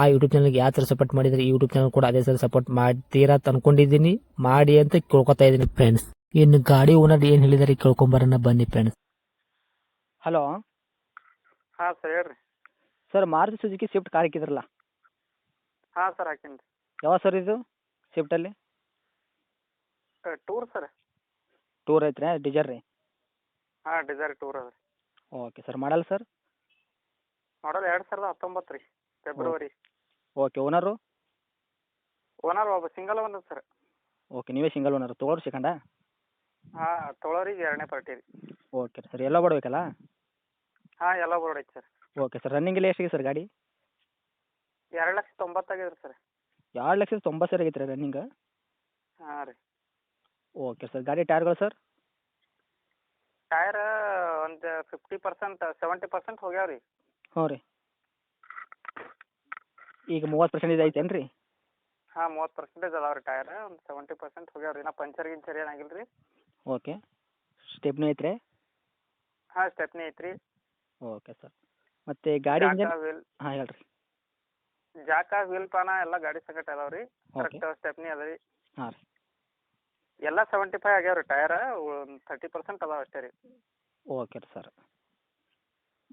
ಆ ಯೂಟ್ಯೂಬ್ ಚಾನಲ್ಗೆ ಯಾವ ಥರ ಸಪೋರ್ಟ್ ಮಾಡಿದರೆ ಈ ಯೂಟ್ಯೂಬ್ ಚಾನಲ್ ಕೂಡ ಅದೇ ಥರ ಸಪೋರ್ಟ್ ಮಾಡ್ತೀರಾ ಅಂತ ಅನ್ಕೊಂಡಿದ್ದೀನಿ. ಮಾಡಿ ಅಂತ ಕೇಳ್ಕೊತಾ ಇದ್ದೀನಿ ಫ್ರೆಂಡ್ಸ್ ಇನ್ನು ಗಾಡಿ ಓನರ್ ಏನು ಹೇಳಿದಾರೆ ಕೇಳ್ಕೊಂಬರೋಣ ಬನ್ನಿ ಫ್ರೆಂಡ್ಸ್ ಹಲೋ ಹಾಂ ಸರ್ ಹೇಳ್ರಿ. Sir Maruti Suzuki Swift car ಹಾಕಿದ್ರಲ್ಲ? ಹಾಂ ಸರ್ ಹಾಕೀನಿ ಯಾವ ಸರ್ ಇದು? ಸ್ವಿಫ್ಟಲ್ಲಿ ಟೂರ್ ಸರ್ ಟೂರ್ ಐತ್ರಿ ಡಿಜರ್ ರೀ? ಹಾಂ ಡಿಸೈರ್ ಟೂರ್ ಅದ okay sir model sir model ಎರಡು ಸಾವಿರದ ಹತ್ತೊಂಬತ್ತು ರೀ. ಫೆಬ್ರವರಿ ಓಕೆ ಓನರು ಓನರ್ ಒಬ್ಬ ಸಿಂಗಲ್ ಓನರ್ ಸರ್ ಓಕೆ ನೀವೇ ಸಿಂಗಲ್ ಓನರ್ ತೊಗೊಳ್ರಿ ಸೆಕೆಂಡಾ ಹಾಂ ತೊಗೊಳೋರಿಗೆ ಎರಡನೇ ಪಾರ್ಟಿ ರೀ. ಓಕೆ ಸರ್ ಎಲ್ಲ ಕೊಡ್ಬೇಕಲ್ಲ ಹಾಂ ಎಲ್ಲ ಬೋರ್ಡ್ ಐತೆ ಸರ್ ಓಕೆ ಸರ್ ರನ್ನಿಂಗ್ ಎಲ್ಲ ಎಷ್ಟಿದೆ ಸರ್ ಗಾಡಿ? ಎರಡು ಲಕ್ಷ ತೊಂಬತ್ತಾಗಿದೆ ಸರ್ ಎರಡು ಲಕ್ಷದ ತೊಂಬತ್ತು ಸಾವಿರ ಆಗೈತೆ ರೀ ರನ್ನಿಂಗ್ ಹಾಂ ರೀ. ಓಕೆ ಸರ್ ಗಾಡಿ ಟೈರ್ಗಳು ಸರ್ ಟೈರ್ ಒಂದು ಫಿಫ್ಟಿ ಪರ್ಸೆಂಟ್ ಸೆವೆಂಟಿ ಪರ್ಸೆಂಟ್ ಹೋಗ್ಯಾವ ರೀ ಹ್ಞೂ ರೀ. ಈಗ ಮೂವತ್ತು ಪರ್ಸೆಂಟೇಜ್ ಐತೇನು ರೀ ಹಾಂ ಮೂವತ್ತು ಪರ್ಸೆಂಟೇಜ್ ಅದಾವೆ ರೀ ಟೈರ್. ಒಂದು ಸೆವೆಂಟಿ ಪರ್ಸೆಂಟ್ ಹೋಗ್ಯಾವ ರೀ ನಾ ಪಂಚರ್ ಗಿಂಚರ್ ಏನಾಗಿಲ್ಲ ರೀ. ಓಕೆ. ಸ್ಟೆಪ್ನಿ ಐತ್ರಿ? ಹಾಂ ಸ್ಟೆಪ್ನಿ ಐತ್ರಿ. Okay sir. ಮತ್ತು ಗಾಡಿ ಇಂಜನ್ ವೀಲ್ ಹಾಂ ಹೇಳ್ರಿ. ಜಾಕ ವೀಲ್ ಪಾನ ಎಲ್ಲ ಗಾಡಿ ಸಂಗಟ ಅದಾವೆ ರೀ. ಕರೆಕ್ಟ್ ಸ್ಟೆಪ್ನಿ ಅದ ರೀ. ಹಾಂ ರೀ. ಎಲ್ಲ ಸೆವೆಂಟಿ ಫೈವ್ ಆಗ್ಯಾವ ರೀ ಟೈರ್. ಒಂದು ತರ್ಟಿ ಪರ್ಸೆಂಟ್ ಅದಾವೆ ಅಷ್ಟೇ ರೀ. ಓಕೆ ರೀ ಸರ್.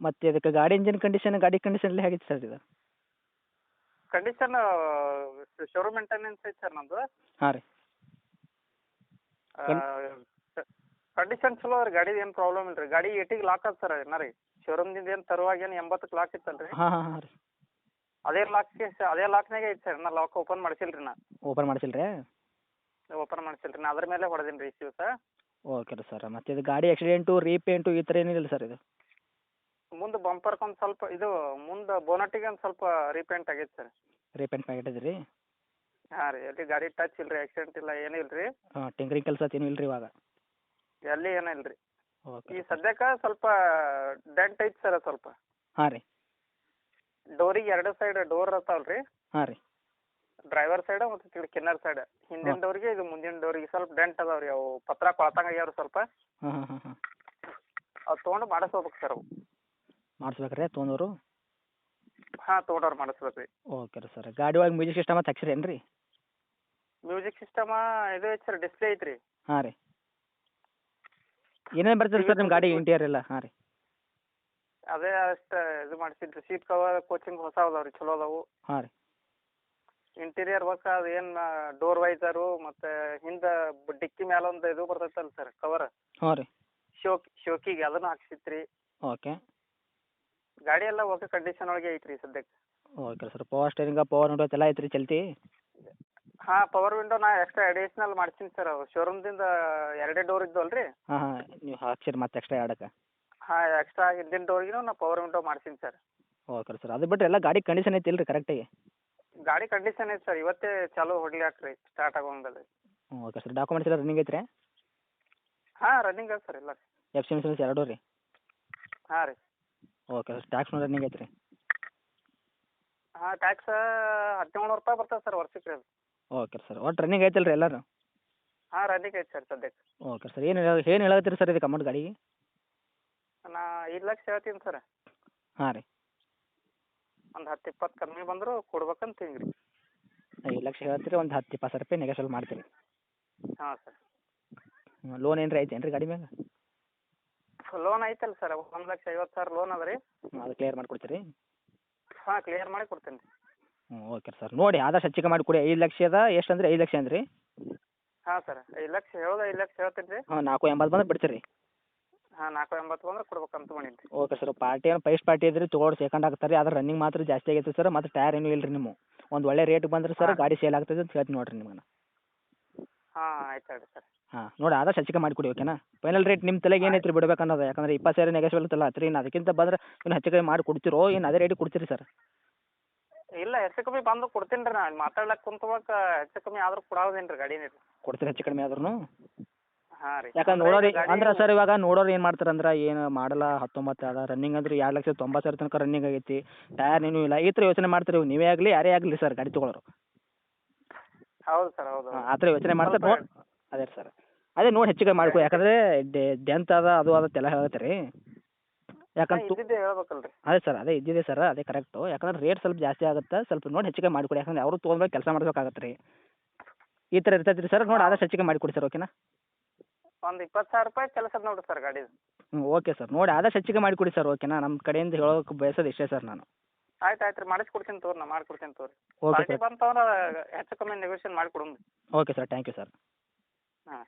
ಮತ್ತು ಇದಕ್ಕೆ ಗಾಡಿ ಇಂಜಿನ್ ಕಂಡೀಷನ್ ಗಾಡಿ ಕಂಡೀಷನ್ ಎಲ್ಲ ಹೇಗಿತ್ತು ಸರ್ ಇದು? ಕಂಡೀಷನ್ ಶೋರೂಮ್ ಮೇಂಟೆನೆನ್ಸ್ ಐತೆ ಸರ್ ನಮ್ಮದು ಹಾಂ ರೀ. ಕಂಡೀಷನ್ ಚಲೋ ರೀ ಗಾಡಿದು ಏನು ಪ್ರಾಬ್ಲಮ್ ಇಲ್ಲ ರೀ ಗಾಡಿ ಏಟಿಗೆ ಲಾಕ್ ಅದ ಸರ್ ಇನ್ನ ರೀ? ಶೋರೂಮ್ದಿಂದ ಏನು ತರುವಾಗ ಏನು ಎಂಬತ್ತಕ್ಕೆ ಲಾಕ್ ಇತ್ತಲ್ಲ ರೀ ಹಾಂ ಹಾಂ ಹಾಂ ರೀ. ಅದೇ ಲಾಕ್ ಅದೇ ಲಾಕ್ನಾಗೆ ಐತೆ ಸರ್ ನಾ ಲಾಕ್ ಓಪನ್ ಮಾಡಿಸಿಲ್ಲ ರೀ ನಾ. ಓಪನ್ ಮಾಡಿಸಿಲ್ಲ ರೀ ಓಪನ್ ಮಾಡಿಸಿಲ್ಲ ರೀ ನಾ ಅದ್ರ ಮೇಲೆ ಹೊಡೆದೀನಿ ರೀ ಇಶ್ಯೂ ಸರ್ ಓಕೆ ರೀ ಸರ್ ಮತ್ತು ಇದು ಗಾಡಿ ಆಕ್ಸಿಡೆಂಟು ರೀಪೇಂಟು ಈ ಥರ ಏನಿಲ್ಲ ಸರ್ ಇದು. ಮುಂದೆ ಬಂಪರ್ಗೆ ಒಂದ್ ಸ್ವಲ್ಪ ಇದು ಮುಂದೆ ಬೋನಟಿಗೆ ಒಂದ್ ಸ್ವಲ್ಪ ರೀಪೇಂಟ್ ಆಗೈತೆ ಸರ್ ರೀಪೇಂಟ್ ಮಾಡಿದೆ ರೀ ಹಾಂ ರೀ ಎಲ್ಲಿ ಗಾಡಿ ಟಚ್ ಇಲ್ಲ ರೀ ಆಕ್ಸಿಡೆಂಟ್ ಇಲ್ಲ ಏನೂ ಇಲ್ಲ ರೀ ಹಾಂ ಟಿಂಕ್ರಿಂಗ್ ಕೆಲಸ ಏನೂ ಇಲ್ಲ ರೀ ಇವಾಗ? ಎಲ್ಲಿ ಏನೂ ಇಲ್ಲ ರೀ ಓಕೆ ಈ ಸದ್ಯಕ್ಕೆ ಸ್ವಲ್ಪ ಡೆಂಟ್ ಐತೆ ಸರ್ ಸ್ವಲ್ಪ. ಹಾಂ ರೀ. ಡೋರಿಗೆ ಎರಡು ಸೈಡ್ ಡೋರ್ ಇರ್ತಾವಲ್ಲ ರೀ. ಹಾಂ ರೀ. ಡ್ರೈವರ್ ಸೈಡ್ ಮತ್ತು ಕಿನ್ನರ್ ಸೈಡ್ ಹಿಂದಿನ ಡೋರಿಗೆ ಇದು ಮುಂದಿನ ಡೋರಿಗೆ ಸ್ವಲ್ಪ ಡೆಂಟ್ ಅದಾವ ರೀ ಅವು ಪತ್ರ ಕೊಳತಂಗ ಆಗ್ಯಾವ ಸ್ವಲ್ಪ. ಹಾಂ ಹಾಂ ಹಾಂ ಹಾಂ. ಅವು ತೊಗೊಂಡು ಮಾಡಿಸ್ಕೋಬೇಕು ಸರ್ ಅವು. ಮಾಡಿಸ್ಬೇಕ್ರಿ ತೊಗೊಂಡವರು ಹಾಂ ತೊಗೊಂಡವ್ರು ಮಾಡಿಸ್ಬೇಕು ರೀ ಓಕೆ ರೀ ಸರ್. ಗಾಡಿ ಒಳಗೆ ಮ್ಯೂಸಿಕ್ ಸಿಸ್ಟಮ್ ಅಂತ ಹಾಕ್ಸಿರೇನು ರೀ ಮ್ಯೂಸಿಕ್ ಸಿಸ್ಟಮ ಇದು ಐತೆ ಸರ್ ಡಿಸ್ಪ್ಲೇ ಐತ್ರಿ. ಹಾಂ ರೀ. ಏನೇನು ಬರ್ತದೆ ಸರ್ ನಿಮ್ಮ ಗಾಡಿ ಇಂಟೀರಿಯರ್ ಎಲ್ಲ? ಹಾಂ ರೀ. ಅದೇ ಅಷ್ಟು ಇದು ಮಾಡಿಸಿದ್ರಿ. ಸೀಟ್ ಕವರ್ ಕೋಚಿಂಗ್ ಹೊಸ ಅದಾವ ರೀ ಚಲೋ ಅದಾವು. ಹಾಂ ರೀ. ಇಂಟೀರಿಯರ್ ವರ್ಕ್ ಅದು ಏನು ಡೋರ್ ವೈಸರು ಮತ್ತು ಹಿಂದೆ ಡಿಕ್ಕಿ ಮ್ಯಾಲ ಒಂದು ಇದು ಬರ್ತೈತಲ್ಲ ಸರ್ ಕವರ್ ಹ್ಞೂ ರೀ. ಶೋಕ್ ಶೋಕಿಗೆ ಅದನ್ನು ಹಾಕ್ಸಿತ್ರಿ. ಓಕೆ ಗಾಡಿ ಎಲ್ಲ ಓಕೆ ಕಂಡೀಷನ್ ಒಳಗೆ ಐತ್ರಿ ಸದ್ಯಕ್ಕೆ. Okay sir power steering power window ಎಲ್ಲ ಐತ್ರಿ ಚಲ್ತಿ? ಹಾಂ ಪವರ್ ವಿಂಡೋ ನಾ ಎಕ್ಸ್ಟ್ರಾ ಅಡಿಷನಲ್ ಮಾಡ್ತೀನಿ ಸರ್ ಶೋರೂಮ್ದಿಂದ ಎರಡೇ ಡೋರ್ ಇದ್ದವಲ್ಲ ರೀ ಹಾಂ ಹಾಂ ನೀವು ಹಾಕ್ಸಿರಿ ಮತ್ತೆ ಎಕ್ಸ್ಟ್ರಾ ಎರಡಕ್ಕೆ. ಹಾಂ ಎಕ್ಸ್ಟ್ರಾ ಹಿಂದಿನ ಡೋರ್ಗಿನೂ ನಾ ಪವರ್ ವಿಂಡೋ ಮಾಡ್ತೀನಿ ಸರ್ ಓಕೆ ಸರ್ ಅದು ಬಿಟ್ಟರೆ ಎಲ್ಲ ಗಾಡಿ ಕಂಡೀಷನ್ ಐತಿ ಇಲ್ರಿ ಕರೆಕ್ಟಾಗಿ ಗಾಡಿ ಕಂಡೀಷನ್ ಐತೆ ಸರ್ ಇವತ್ತೇ ಚಾಲೂ ಹೊಡ್ಲಿ ರೀ ಸ್ಟಾರ್ಟ್ ಆಗೋಂಗಲ್ಲ. ಓಕೆ ಸರ್ ಡಾಕ್ಯುಮೆಂಟ್ಸ್ ಎಲ್ಲ ರನ್ನಿಂಗ್ ಐತ್ರಿ? ಹಾಂ ರನ್ನಿಂಗ್ ಅದ ಸರ್ ಎಲ್ಲ ಎಫ್ ಸಿ ಇನ್ಸೂರೆನ್ಸ್ ಎರಡು ರೀ? ಹಾಂ ರೀ. ಓಕೆ ಟ್ಯಾಕ್ಸ್ನು ರನ್ನಿಂಗ್ ಐತ್ರಿ? ಹಾಂ ಟ್ಯಾಕ್ಸ್ ಹದಿನೇಳು ರೂಪಾಯಿ ಬರ್ತದೆ ಸರ್ ವರ್ಷಕ್ಕೆ. ರೀ ಅದು ಓಕೆ ಸರ್. ಒಟ್ಟು ರನ್ನಿಂಗ್ ಐತಲ್ಲ ರೀ ಎಲ್ಲರೂ? ಹಾಂ ರನ್ನಿಂಗ್ ಐತೆ ಸರ್ ಸದ್ಯಕ್ಕೆ. Okay sir. ಏನು ಏನು ಹೇಳತ್ತೀರಿ ಸರ್ ಇದಕ್ಕೆ ಅಮೌಂಟ್ ಗಾಡಿ ನಾ ಐದು ಲಕ್ಷ ಹೇಳ್ತೀನಿ ಸರ್. ಹಾಂ ರೀ. ಒಂದು ಹತ್ತು ಇಪ್ಪತ್ತು ಕಮ್ಮಿ ಬಂದರೂ ಕೊಡ್ಬೇಕಂತ ಹಿಂಗೆ ರೀ. ಐದು ಲಕ್ಷ ಹೇಳ್ತೀರಿ ಒಂದು ಹತ್ತು ಇಪ್ಪತ್ತು ಸಾವಿರ ರೂಪಾಯಿ ನೆಗೆಸಲ್ ಮಾಡ್ತೀರಿ. ಹಾಂ ಸರ್. ಲೋನ್ ಏನ್ರಿ ಐತೇನು ರೀ ಗಾಡಿ ಮ್ಯಾಗ? ಲೋನ್ ಐತಲ್ಲ ಸರ್ ಒಂದು ಲಕ್ಷ ಐವತ್ತು ಸಾವಿರ ಲೋನ್ ಅದ ರೀ. ಹ್ಞೂ ಅದು ಕ್ಲಿಯರ್ ಮಾಡಿಕೊಡ್ತೀರಿ? ಹಾಂ ಕ್ಲಿಯರ್ ಮಾಡಿ ಕೊಡ್ತೀನಿ. ರೀ ಹ್ಞೂ ಓಕೆ ಸರ್ ನೋಡಿ ಆದಷ್ಟು ಹೆಚ್ಚಿಗೆ ಮಾಡಿ ಕೊಡಿ. ಐದು ಲಕ್ಷದ ಎಷ್ಟು ಅಂದ್ರೆ ಐದು ಲಕ್ಷ ಅಂದ್ರಿ? ಹಾಂ ಸರ್ ಐದು ಲಕ್ಷ ಹೇಳೋದು ಐದು ಲಕ್ಷ ಹೇಳ್ತೀನಿ ರೀ. ಹಾಂ ನಾಲ್ಕು ಎಂಬತ್ತು ಬಂದ್ರೆ ಬಿಡ್ತೀರಿ. ಹಾಂ ನಾಲ್ಕು ಎಂಬತ್ತು ಬಂದ್ರೆ ಕೊಡ್ಬೇಕಂತ ಮಾಡೀನಿ ರೀ ಓಕೆ ಸರ್ ಪಾರ್ಟಿ ಏನು ಫೈಸ್ಟ್ ಪಾರ್ಟಿ ಇದ್ರಿ ತೊಗೊಂಡು ಸೆಕೆಂಡ್ ಆಗ್ತಾರೆ ಆದ್ರೆ ರನ್ನಿಂಗ್ ಮಾತ್ರ ಜಾಸ್ತಿ ಆಗೈತೆ ಸರ್ ಮತ್ತು ಟೈರ್ ಏನೂ ಇಲ್ಲ ರೀ ನಿಮ್ಮ. ಒಂದು ಒಳ್ಳೆ ರೇಟ್ ಬಂದ್ರೆ ಸರ್ ಗಾಡಿ ಸೇಲ್ ಆಗ್ತದೆ ಅಂತ ಹೇಳ್ತೀನಿ ನೋಡಿರಿ ನಿಮ್ಗೆ ಹಾಂ ಆಯ್ತು ಹೇಳಿ ಸರ್ ಹಾಂ ನೋಡಿ ಆದಷ್ಟು ಹೆಚ್ಚಿಗೆ ಮಾಡಿಕೊಡಿ ಓಕೆನಾ ಫೈನಲ್ ರೇಟ್ ನಿಮ್ಮ ತಲೆಗೆ ಏನೈತೆ ರೀ ಬಿಡ್ಬೇಕು ಅನ್ನೋದು ಯಾಕಂದ್ರೆ ಇಪ್ಪತ್ತು ಸಾವಿರ ನೆಗೆಸ್ಬಲ್ ಬೀಳುತ್ತಲ್ಲ ಆತ್ರಿ ಇನ್ನು ಅದಕ್ಕಿಂತ ಬಂದ್ರೆ ಇನ್ನು ಹೆಚ್ಚಿಗೆ ಮಾಡಿ ಕೊಡ್ತಿರೋ ಏನು ಅದೇ ರೇಟಿಗೆ ಕೊಡ್ತೀರಿ ಸರ್ ಇಲ್ಲ ಹೆಚ್ಚು ಕಮ್ಮಿ ಬಂದು ಕೊಡ್ತೀನಿ ರೀ ನಾನು. ಮಾತಾಡ್ಲಕ್ಕೆ ಕುಂತ್ಕೊಳಕ್ಕೆ ಹೆಚ್ಚು ಕಮ್ಮಿ ಆದ್ರೂ ಕೊಡೋದೇನು ರೀ ಗಾಡಿನೇ ರೀ ಕೊಡ್ತೀರಿ ಹೆಚ್ಚು ಕಡಿಮೆ ಆದ್ರೂ ಹಾಂ ರೀ. ಯಾಕಂದ್ರೆ ನೋಡೋರಿ ಅಂದ್ರೆ ಸರ್ ಇವಾಗ ನೋಡೋರು ಏನು ಮಾಡ್ತಾರೆ ಅಂದ್ರೆ ಏನು ಮಾಡಲ್ಲ ಹತ್ತೊಂಬತ್ತು ಅದ ರನ್ನಿಂಗ್ ಅಂದ್ರೆ ಎರಡು ಲಕ್ಷ ತೊಂಬತ್ತು ಸಾವಿರ ತನಕ ರನ್ನಿಂಗ್ ಆಗೈತಿ. ಟೈರ್ ಏನೂ ಇಲ್ಲ ಈ ಥರ ಯೋಚನೆ ಮಾಡ್ತಾರೆ ನೀವೇ ಆಗಲಿ ಯಾರೇ ಆಗಲಿ ಸರ್ ಗಾಡಿ ತೊಗೊಳೋರು. ಹೌದು ಸರ್ ಹೌದು ಆ ಥರ ಯೋಚನೆ ಮಾಡ್ತಾರೆ ಅದೇ ಸರ್. ಅದೇ ನೋಡಿ ಹೆಚ್ಚಿಗೆ ಮಾಡ್ಕೊ ಯಾಕಂದ್ರೆ ಡೆಂತ್ ಅದ ಅದು ಅದ ಹೇಳ್ತಾರೆ ರೀ. ಯಾಕಂದ್ರೆ ತು- ಇದ್ದಿದ್ದೆ ಹೇಳ್ಬೇಕಲ್ಲ ರೀ ಅದೇ ಸರ್ ಅದೇ ಇದ್ದಿದೆ ಸರ್ ಅದೇ ಕರೆಕ್ಟು ಯಾಕಂದ್ರೆ ರೇಟ್ ಸ್ವಲ್ಪ ಜಾಸ್ತಿ ಆಗುತ್ತೆ ಸ್ವಲ್ಪ ನೋಡಿ ಹೆಚ್ಚಿಗೆ ಮಾಡಿಕೊಡಿ ಯಾಕಂದ್ರೆ ಅವರು ತೊಗೊಂಡ್ಮೇಲೆ ಕೆಲಸ ಮಾಡ್ಬೇಕಾಗತ್ತೆ ರೀ. ಈ ಥರ ಇರ್ತೈತೆ ರೀ ಸರ್ ನೋಡಿ ಆದಷ್ಟು ಹೆಚ್ಚಿಗೆ ಮಾಡಿಕೊಡಿ ಸರ್ ಓಕೆನಾ ಒಂದು ಇಪ್ಪತ್ತು ಸಾವಿರ ರೂಪಾಯಿ ಕೆಲಸ ನೋಡಿ ಸರ್ ಗಾಡಿ ಹ್ಞೂ ಓಕೆ ಸರ್. ನೋಡಿ ಆದಷ್ಟು ಹೆಚ್ಚಿಗೆ ಮಾಡಿಕೊಡಿ ಸರ್ ಓಕೆನಾ ನಮ್ಮ ಕಡೆಯಿಂದ ಹೇಳೋಕೆ ಬಯಸೋದು ಇಷ್ಟೇ ಸರ್ ನಾನು. ಆಯ್ತು ಆಯ್ತು ರೀ ಮಾಡಿಸ್ಕೊಡ್ತೀನಿ ತೋರಿ ನಾ ಮಾಡ್ಕೊಡ್ತೀನಿ ತೋರಿ ಓಕೆ ಪಾರ್ಟಿ ಸರ್. ಬಂತಂದ್ರೆ ಹೆಚ್ಚು ಕಮ್ಮಿ ನೆಗೋಷಿಯೇಟ್ ಮಾಡಿಕೊಡೋಣ. Okay sir thank you sir. ಹಾಂ